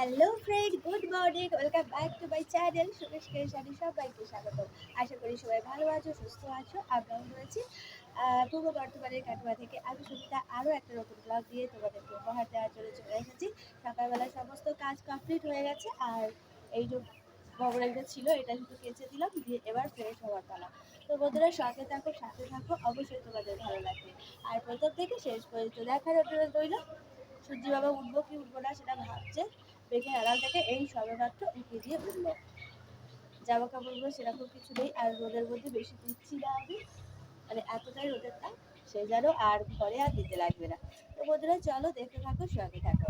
Hello friend good morning welcome back to my channel Suresh Keshani সবাইকে স্বাগত আশা করি সবাই ভালো আছো, সুস্থ আছো, আমরাও রয়েছি পূর্ব বর্ধমানের কাটোয়া থেকে আমি সুবিধা আরও একটা নতুন ব্লগ দিয়ে তোমাদেরকে উপহার দেওয়ার জন্য চলে এসেছি। সকালবেলা সমস্ত কাজ কমপ্লিট হয়ে গেছে, আর এই যে একটা ছিল, এটা শুধু কেচে দিলাম, দিয়ে এবার ফ্রেশ হওয়ার পালা। তো বন্ধুরা সাথে থাকো সাথে থাকো, অবশ্যই তোমাদের ভালো লাগবে। আর প্রথম থেকে শেষ পর্যন্ত দেখার অনুরোধ রইল, সূর্যি বাবা উঠবো কি উঠবো না সেটা ভাবছে। দেখে আড়াল থেকে এই সবেমাত্র উঠে দিয়ে উঠল। জামা কাপড়গুলো সেরকম কিছু নেই আর রোদের মধ্যে বেশি দিচ্ছি না আমি। মানে এতটাই রোদের তাপ সে যেন আর ঘরে আর দিতে লাগবে না। তো বন্ধুরা চলো দেখতে থাকো সঙ্গে থাকো।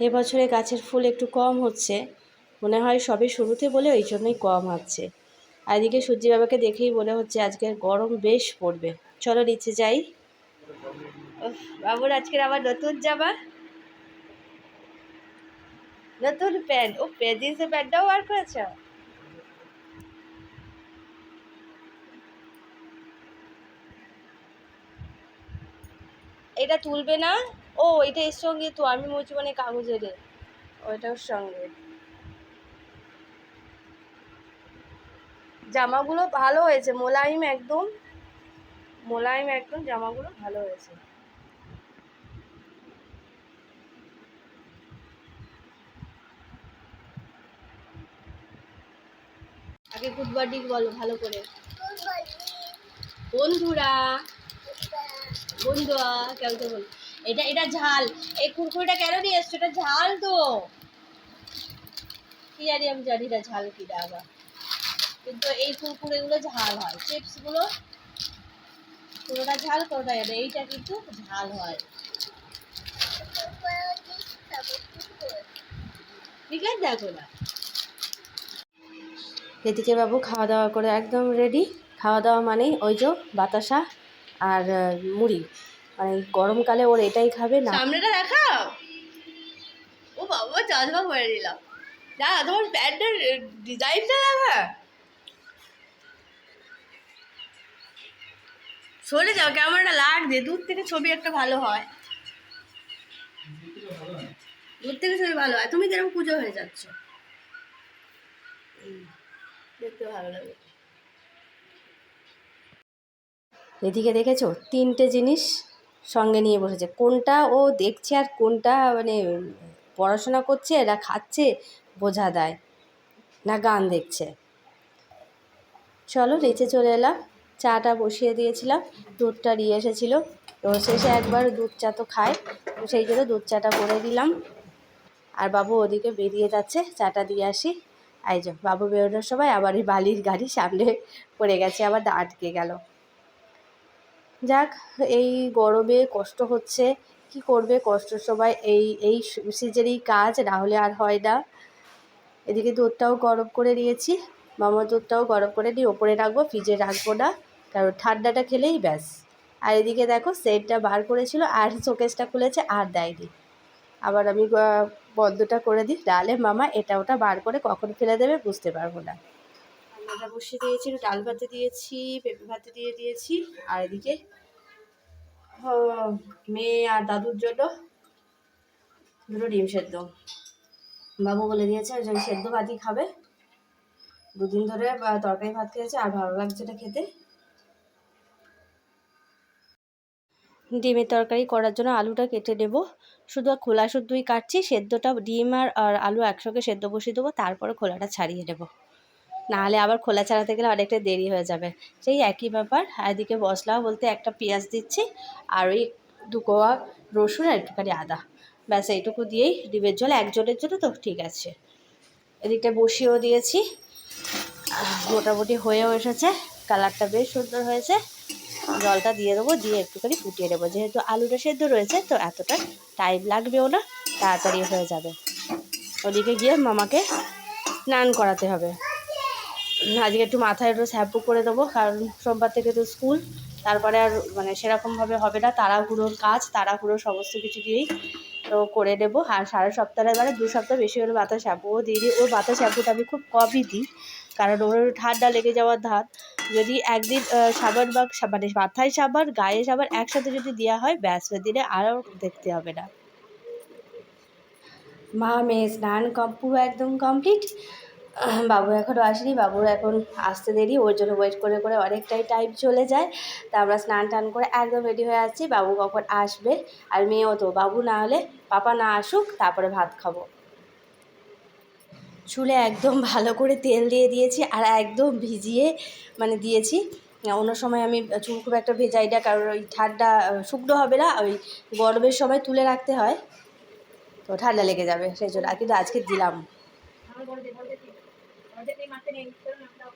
এবছরে গাছের ফুল একটু কম হচ্ছে। মনে হয় সবে শুরুতে বলে ওই জন্যই কম হচ্ছে। আর এদিকে সূর্যি বাবাকে দেখেই মনে হচ্ছে আজকে গরম বেশ পড়বে। চলো নিচে যাই। উফ, বাবুর আজকের আবার নতুন জামা? নতুন প্যান্ট। ও জিন্সের প্যান্টটাও বার করেছ? এটা তুলবে না? ও, এটা এর সঙ্গে তো, আমি বলছি মানে কাগজের। ওইটার সঙ্গে। জামাগুলো ভালো হয়েছে, মোলায়েম একদম। মোলায়েম একদম, জামাগুলো ভালো হয়েছে। আগে গুড মর্নিং বলো, ভালো করে। বন্ধুরা বন্ধুরা, কেমন তো বল। এটা এটা ঝাল। এই কুরকুরিটা কেন নিয়ে এসছো? এটা ঝাল তো। কি জানি আমি জানি না ঝাল কিনা আবার। কিন্তু এই কুরকুরেগুলো ঝাল হয়। চিপসগুলো কোনোটা ঝাল কোনোটা জানে। এইটা কিন্তু ঝাল হয়। ঠিক আছে, দেখো না। এদিকে বাবু খাওয়া দাওয়া করে একদম রেডি খাওয়া দাওয়া মানে ওই যে বাতাসা আর মুড়ি। মানে গরমকালে ওর এটাই খাবে, না। সামনেটা দেখাও। ও বাবা চশমা পরে নিলাম। না তোমার প্যান্টের ডিজাইনটা দেখা। সরে যাও, ক্যামেরাটা লাগছে দূর থেকে ছবি একটা ভালো হয়। দূর থেকে ছবি ভালো হয়। তুমি যেরকম পুজো হয়ে যাচ্ছ। দেখতে ভালো লাগে। এদিকে দেখেছ? তিনটে জিনিস সঙ্গে নিয়ে বসেছে। কোনটা ও দেখছে আর কোনটা মানে পড়াশোনা করছে না খাচ্ছে, বোঝা দেয় না গান দেখছে। চলো নিচে চলে এলাম। চাটা বসিয়ে দিয়েছিলাম, দুধটা নিয়ে এসেছিল। তো শেষে একবার দুধ চা তো খায় সেই জন্য দুধ চাটা করে দিলাম। আর বাবু ওদিকে বেরিয়ে যাচ্ছে, চাটা দিয়ে আসি। এই যে, বাবু বেরোনোর সময় আবার ওই বালির গাড়ি সামনে পড়ে গেছে, আবার আটকে গেল। যাক, এই গরমে কষ্ট হচ্ছে, কি করবে কষ্টের সময়? এই এই সিজনেরই কাজ, না হলে আর হয় না। এদিকে দুধটাও গরম করে নিয়েছি, মামার দুধটাও গরম করে নিয়ে ওপরে রাখব, ফ্রিজে রাখব না, কারণ ঠান্ডাটা খেলেই ব্যাস। আর এদিকে দেখো, সেটটা বার করেছিল, আর শোকেসটা খুলেছে, আর দেয়নি। আবার আমি বন্ধটা করে দিই ডালে মামা, এটা ওটা বার করে কখন ফেলে দেবে বুঝতে পারব না। রান্নাটা বসিয়ে দিয়েছি ডাল ভাতে দিয়েছি, পেঁপে ভাতে দিয়ে দিয়েছি, আর এদিকে মেয়ে আর দাদুর জন্য দুটো ডিম সেদ্ধ। বাবু বলে দিয়েছে ওই সেদ্ধ ভাতই খাবে। দুদিন ধরে তরকারি ভাত খেয়েছে, আর ভালো লাগছে না খেতে। ডিমের তরকারি করার জন্য আলুটা কেটে নেব। শুধু খোলা শুদ্ধই কাটছি, সেদ্ধটা ডিম আর আর আলু একসঙ্গে সেদ্ধ বসিয়ে দেবো, তারপরে খোলাটা ছাড়িয়ে নেব। নাহলে আবার খোলা ছাড়াতে গেলে অনেকটা দেরি হয়ে যাবে। সেই একই ব্যাপার এদিকে মশলা বলতে একটা পেঁয়াজ দিচ্ছি, আর ওই দু কোয়া রসুন আর একটুখানি আদা। ব্যাস, এইটুকু দিয়েই ডিমের জল একজনের জন্য তো ঠিক আছে। এদিকটা বসিয়েও দিয়েছি। মোটামুটি হয়েও এসেছে, কালারটা বেশ সুন্দর হয়েছে। জলটা দিয়ে দেবো, দিয়ে একটুখানি ফুটিয়ে নেব। যেহেতু আলুটা সেদ্ধ রয়েছে, তো এতটা টাইম লাগবেও না, তাড়াতাড়ি হয়ে যাবে। ওদিকে গিয়ে মামাকে স্নান করাতে হবে। আজকে একটু মাথায় একটু শ্যাম্পু করে দেবো, কারণ সোমবার থেকে তো স্কুল, তারপরে আর মানে সেরকমভাবে হবে না, তাড়াহুড়োর কাজ, তাড়াহুড়ো সমস্ত কিছু দিয়েই তো করে নেব। আর সারা সপ্তাহের মানে দু সপ্তাহ বেশি হলে মাথা শ্যাম্পুও দিয়ে দিই ওর মাথা শ্যাম্পুটা আমি খুব কমই দিই। কারণ ওর ঠান্ডা লেগে যাওয়ার ধাত যদি একদিন সাবান বা মানে মাথায় সাবান, গায়ে সাবান একসাথে যদি দেওয়া হয়, ব্যাস দিনে আরও দেখতে হবে না। মা, মেয়ে, স্নান পুরো একদম কমপ্লিট বাবু এখনও আসেনি বাবুর এখন আসতে দেরি, ওর জন্য ওয়েট করে করে অনেকটাই টাইম চলে যায়। তা আমরা স্নান টান করে একদম রেডি হয়ে আছি বাবু কখন আসবে, আর মেয়েও তো, বাবু না হলে পাপা না আসুক, তারপরে ভাত খাব। চুলে একদম ভালো করে তেল দিয়ে দিয়েছি আর একদম ভিজিয়ে মানে দিয়েছি। অন্য সময় আমি চুল খুব একটা ভেজাই না, কারণ ওই ঠান্ডা শুকনো হবে না, ওই গরমের সময় তুলে রাখতে হয়। তো ঠান্ডা লেগে যাবে, সেই জন্য আর কিন্তু আজকে দিলাম আমার বড় দে বড় দে বড় দে মারতে নেই চলো না দাও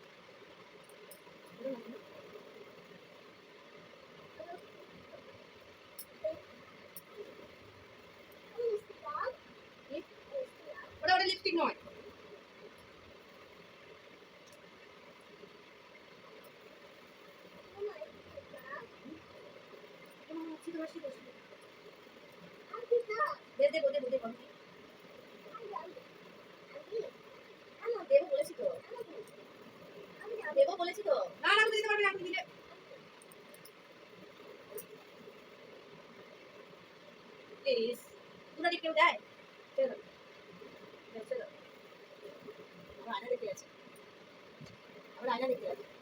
ওটা ওটা লিপস্টিক নয় দে দে দে দে দে দেবো বলেছি তো দেবো বলেছি তো না না দিতে পারবে আপনি দিলে প্লিজ কি কেউ দেয় চলো চলো আমার আয়না দেখতে আছে আমার আয়না দেখতে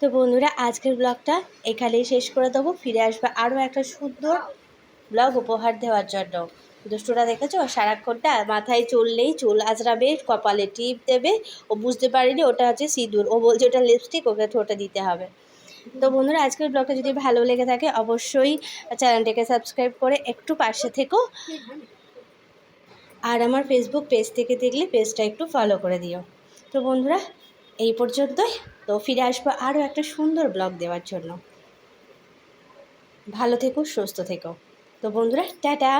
তো বন্ধুরা, আজকের ব্লগটা এখানেই শেষ করে দেবো। ফিরে আসবে আরও একটা সুন্দর ব্লগ উপহার দেওয়ার জন্য। দুষ্টুটা দেখেছ? সারাক্ষণটা মাথায় চললেই চুল আজরাবে কপালে টিপ দেবে। ও বুঝতে পারেনি ওটা হচ্ছে সিঁদুর। ও বলছে ওটা লিপস্টিক ওকে ঠোঁটে দিতে হবে। তো বন্ধুরা, আজকের ব্লগটা যদি ভালো লেগে থাকে, অবশ্যই চ্যানেলটাকে সাবস্ক্রাইব করে একটু পাশে থেকো। আর আমার ফেসবুক পেজ থেকে দেখলে পেজটা একটু ফলো করে দিও। তো বন্ধুরা এই পর্যন্তই। তো ফিরে আসব আরও একটা সুন্দর ব্লগ দেওয়ার জন্য। ভালো থেকো, সুস্থ থেকো। তো বন্ধুরা, টাটা।